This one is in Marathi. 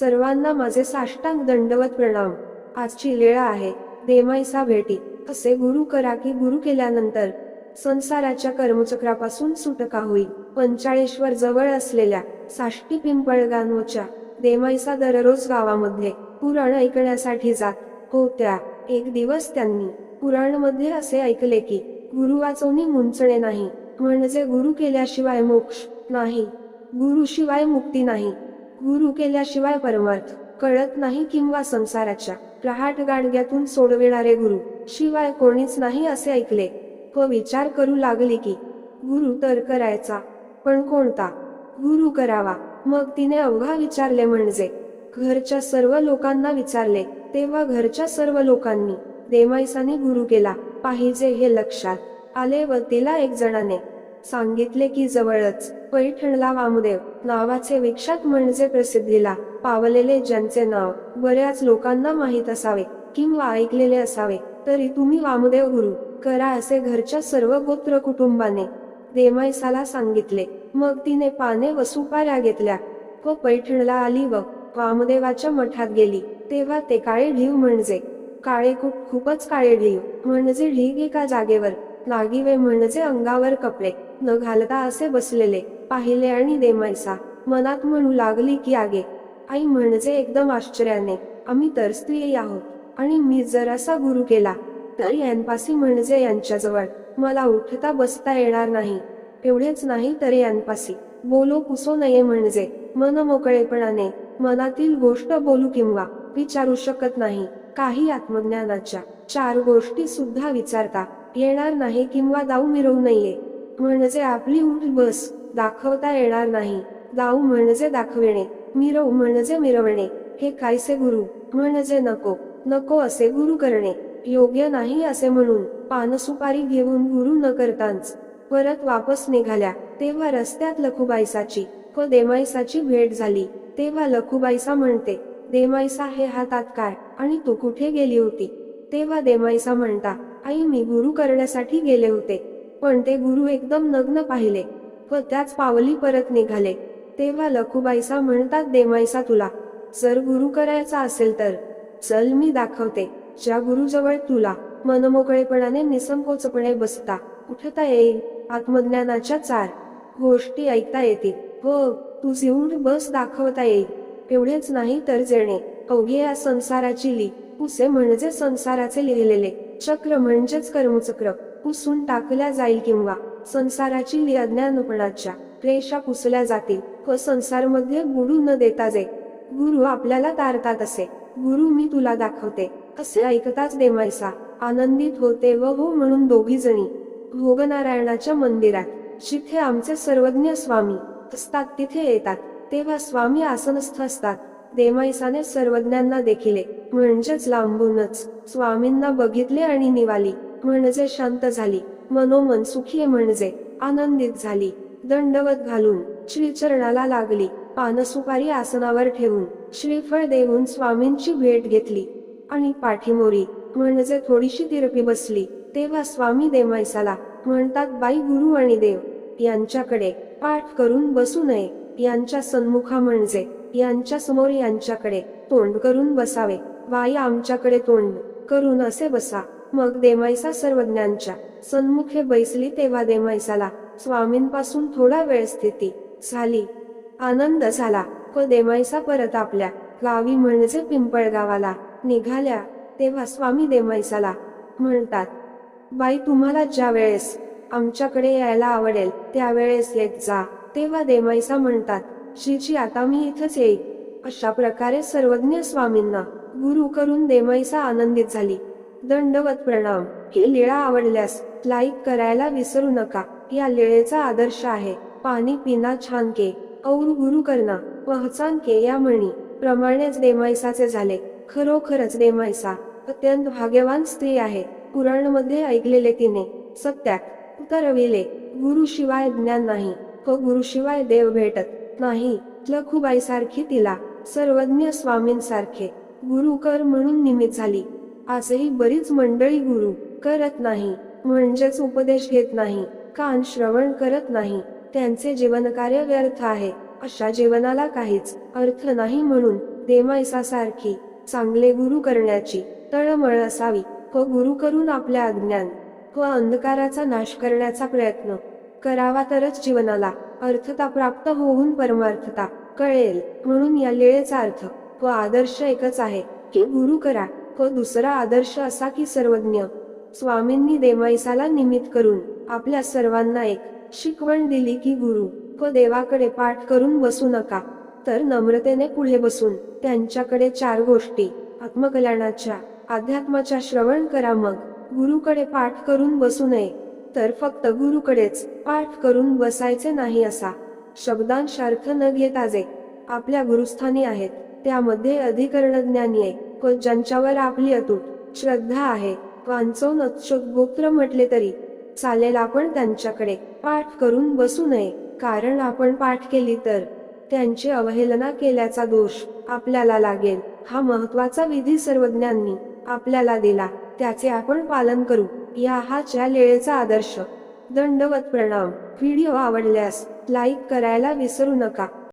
सर्वांना माझे साष्टांग दंडवत प्रणाम. आजची वेळ आहे. देमाईसा भेटी. असे गुरु करा की गुरु केल्यानंतर संसाराच्या कर्मचक्रापासून सुटका होईल. पंचाळेश्वर जवळ असलेल्या साष्टी पिंपळगानोच्या देमाईसा दररोज गावामध्ये पुराण ऐकण्यासाठी जात. होत्या. एक दिवस त्यांनी पुराणमध्ये असे ऐकले की गुरु वाचवणी मुंचणे नाही. म्हणजे गुरु केल्याशिवाय मोक्ष नाही. गुरुशिवाय मुक्ती नाही. गुरु केल्याशिवाय परमार्थ कळत नाही किंवा संसाराच्या रहाट गाडग्यातून सोडविणारे गुरु शिवाय कोणीच नाही असे ऐकले. व विचार करू लागले की गुरु तर करायचा पण कोणता? गुरु करावा. मग तिने अवघा विचारले म्हणजे घरच्या सर्व लोकांना विचारले तेव्हा घरच्या सर्व लोकांनी देमाईसाने गुरु केला पाहिजे हे लक्षात आले व तिला एक जणाने सांगितले की जवळच. पैठणला वामदेव नावाचे विख्यात म्हणजे प्रसिद्धीला पावलेले ज्यांचे नाव बऱ्याच लोकांना माहीत असावे किंवा ऐकलेले असावे तरी तुम्ही वामदेव गुरु करा असे घरच्या सर्व गोत्र कुटुंबाने देमायसाला सांगितले. मग तिने पाने व सुपाऱ्या घेतल्या. व पैठणला आली व वामदेवाच्या मठात गेली. तेव्हा ते काळे ढीव म्हणजे काळे खूप खूपच काळे ढीव म्हणजे ढीग एका जागेवर लागिवे म्हणजे अंगावर कपडे. न घालता असे बसलेले पाहिले आणि देमायसा मनात म्हणू लागली की आगे. आई म्हणजे एकदम आश्चर्याने आम्ही तर स्त्री आहोत. आणि मी जर असा गुरु केला. तर यांपासी म्हणजे यांच्याजवळ. मला उठता बसता येणार नाही. एवढेच नाही तर यांपासी. बोलो पुसो नये म्हणजे. मन मोकळेपणाने मनातील गोष्ट बोलू किंवा विचारू शकत नाही. काही आत्मज्ञानाच्या चार गोष्टी सुद्धा विचारता. येणार नाही किंवा दाऊ मिरवू नये म्हणजे आपली उठ बस. दाखवता येणार नाही. दाऊ म्हणजे दाखविणे. मिरव म्हणजे मिरवणे. हे कायसे गुरु? म्हणजे नको. नको असे गुरु करणे. योग्य नाही असे म्हणून. पानसुपारी घेऊन गुरु न करताच. परत वापस निघाल्या. तेव्हा रस्त्यात लखुबाईसाची व देमाईसाची भेट झाली. तेव्हा लखुबाईसा म्हणते देमाईसा हे हातात काय? आणि तू कुठे गेली होती? तेव्हा देमाईसा म्हणता आई मी गुरु करण्यासाठी गेले होते. पण ते गुरु एकदम नग्न पाहिले व त्याच पावली परत निघाले. तेव्हा लखुबाईसा म्हणतात देमाईसा तुला. जर गुरु करायचा असेल तर. चल मी दाखवते. ज्या गुरुजवळ तुला मनमोकळेपणाने निसंकोचपणे बसता उठता येईल. आत्मज्ञानाच्या चार गोष्टी ऐकता येतील व तू उठ बस दाखवता येईल. एवढेच नाही तर जेणे अवघे या संसाराची ली उसे म्हणजे संसाराचे लिहिलेले. चक्र म्हणजेच कर्मचक्र. पुसून टाकल्या जाईल किंवा संसाराची निज्ञानपणाच्या अज्ञानपणाच्या रेषा पुसल्या जातील. व संसारमध्ये बुडू न देता जे गुरु आपल्याला तारतात असे गुरु मी तुला दाखवते. असे ऐकताच देमायसा आनंदित होते व हो म्हणून दोघी जणी भोगनारायणाच्या मंदिरात जिथे आमचे सर्वज्ञ स्वामी असतात तिथे येतात. तेव्हा स्वामी आसनस्थ असतात. देमाईसाने सर्वज्ञांना देखिले. म्हणजेच लांबूनच. स्वामींना बघितले आणि निवाली. म्हणजे शांत झाली. मनोमन सुखी म्हणजे आनंदित झाली. दंडवत घालून श्रीचरणाला लागली. पानसुपारी आसनावर ठेवून श्रीफळ देऊन स्वामींची भेट घेतली. आणि पाठीमोरी म्हणजे थोडीशी तिरपी बसली. तेव्हा स्वामी देमायसाला म्हणतात बाई गुरु आणि देव यांच्याकडे पाठ करून बसू नये. यांच्या सन्मुखा म्हणजे यांच्या समोर यांच्याकडे तोंड करून बसावे. बाई आमच्याकडे तोंड करून असे बसा. मग देमाईसा सर्वज्ञांच्या सन्मुखे बैसली तेव्हा देमाईसाला स्वामींपासून थोडा वेळ स्थिती झाली. आनंद झाला. व देमाईसा परत आपल्या गावी म्हणजे पिंपळगावाला निघाल्या तेव्हा स्वामी देमाईसाला म्हणतात बाई तुम्हाला ज्या वेळेस आमच्याकडे यायला आवडेल त्यावेळेस येत जा. तेव्हा देमाईसा म्हणतात श्रीजी आता मी इथंच येईल अशा प्रकारे सर्वज्ञ स्वामींना गुरु करून देमाईसा आनंदित झाली. दंडवत प्रणाम. ही लीळा आवडल्यास लाईक करायला विसरू नका. या लीळेचा आदर्श आहे. पाणी पिना छान के. और गुरु करना. पहचान के या म्हणी. प्रमाणेच देमाईसाचे झाले. खरोखरच देमाईसा अत्यंत भाग्यवान स्त्री आहे. पुराणमध्ये ऐकलेले तिने सत्यात उतरविले. गुरु शिवाय ज्ञान नाही. व गुरुशिवाय देव भेटत नाही. लखुबाईसारखी तिला सर्वज्ञ स्वामींसारखे. गुरु कर म्हणून निमित झाली. आजही बरीच मंडळी गुरु करत नाही म्हणजेच उपदेश घेत नाही कान श्रवण करत नाही. त्यांचे जीवनकार्य व्यर्थ आहे. अशा जीवनाला काहीच अर्थ नाही म्हणून देमायसासारखी चांगले गुरु करण्याची तळमळ असावी. व गुरु करून आपल्या अज्ञान व अंधकाराचा नाश करण्याचा प्रयत्न. करावा तरच जीवनाला अर्थता प्राप्त होऊन परमार्थता कळेल म्हणून या लेळेचा अर्थ व आदर्श एकच आहे की गुरु करा व दुसरा आदर्श असा की सर्वज्ञ. स्वामींनी देमाईसाला निमित्त करून आपल्या सर्वांना एक शिकवण दिली की गुरु व देवाकडे पाठ करून बसू नका तर नम्रतेने पुढे बसून त्यांच्याकडे चार गोष्टी आत्मकल्याणाच्या अध्यात्माच्या श्रवण करा मग गुरुकडे पाठ करून बसू नये. तर फक्त गुरुकडेच पाठ करून बसायचे नाही असा. शब्दांशार्थ न घेता जे आपल्या गुरुस्थानी आहेत त्यामध्ये अधिकरण ज्ञानी आहे व ज्यांच्यावर आपली अतूट श्रद्धा आहे. वांचवून गोत्र म्हटले तरी चालेल आपण त्यांच्याकडे पाठ करून बसू नये. कारण आपण पाठ केली तर त्यांची अवहेलना केल्याचा दोष आपल्याला लागेल. हा महत्त्वाचा विधी सर्वज्ञांनी आपल्याला दिला त्याचे आपण पालन करू. या हाच्या लेळेचा आदर्श. दंडवत प्रणाम. व्हिडिओ आवडल्यास लाईक करायला विसरू नका.